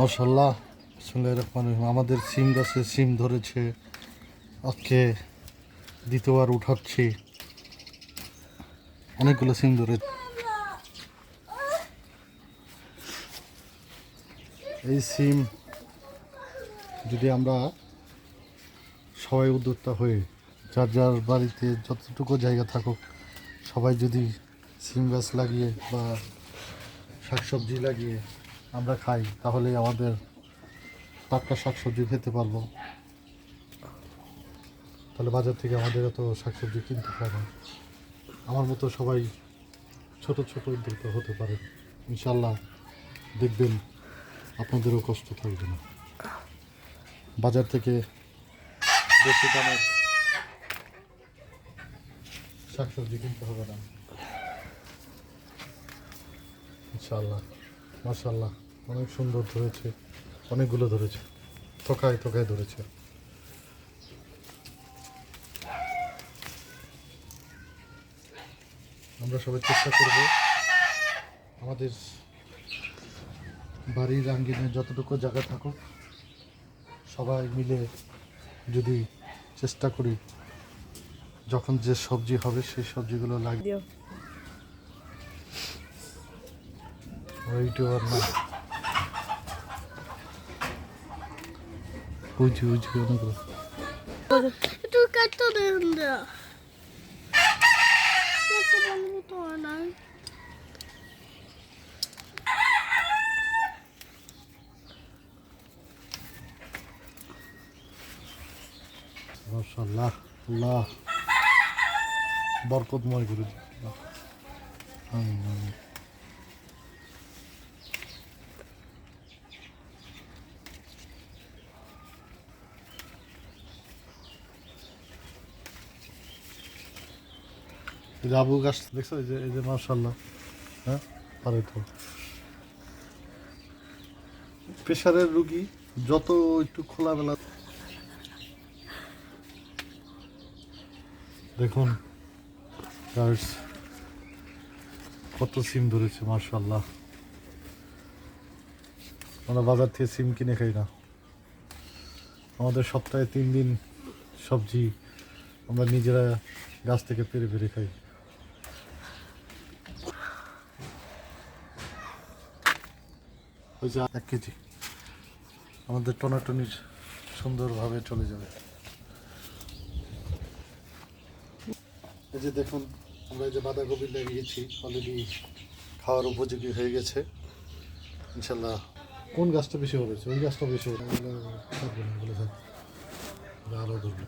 মশাল্লাহ বিসমুল্লাহির রহমানির রহিম। আমাদের সিম গাছে সিম ধরেছে আজকে দ্বিতীয়বার উঠাচ্ছি অনেকগুলো সিম ধরে এই সিম যদি আমরা সবাই উদ্যোক্তা হয়ে, যার যার বাড়িতে যতটুকু জায়গা থাকুক, সবাই যদি সিম গাছ লাগিয়ে বা শাকসবজি লাগিয়ে আমরা খাই, তাহলে আমাদের টাটকা শাকসবজি খেতে পারব। তাহলে বাজার থেকে আমাদের এত শাকসবজি কিনতে হয় না। আমার মতো সবাই ছোট ছোট উদ্যোক্তা হতে পারে। ইনশাল্লাহ দেখবেন আপনাদেরও কষ্ট থাকবে না। বাজার থেকে বেশি দামের শাকসবজি কিনতে হবে না। ইনশাল্লাহ মাশাল্লাহ অনেক সুন্দর ধরেছে, অনেকগুলো ধরেছে, থকায় থকায় ধরেছে। আমরা সবাই চেষ্টা করব আমাদের বাড়ির আঙ্গিনে যতটুকু জায়গা থাকুক, সবাই মিলে যদি চেষ্টা করি, যখন যে সবজি হবে, সেই সবজিগুলো লাগিয়ে দিও ইউটিউবার না বুঝি বুঝি অনেকগুলো একটু কাটতে দেন না একটা বন্ধু তো নাই মাশাল্লাহ আল্লাহ বরকতময় করে দিন। আমিন আমিন আবু গাছ দেখছ এই যে এই যে মার্শাল্লাহ হ্যাঁ? পারে তো। প্রেশারের রুগী যত একটু খোলামেলা দেখুন কত সিম ধরেছে মার্শাল্লাহ আমরা বাজার থেকে সিম কিনে খাই না। আমাদের সপ্তাহে তিন দিন সবজি আমরা নিজেরা গাছ থেকে পেরে পেরে খাই। ওই যে এক কেজি। আমাদের টনাটনি সুন্দরভাবে চলে যাবে। এই যে দেখুন, আমরা এই যে বাঁধাকপি লাগিয়েছি অলরেডি খাওয়ার উপযোগী হয়ে গেছে। ইনশাল্লাহ কোন গাছটা বেশি হয়েছে ওই গাছটা বেশি হবে? আরও ধরবে।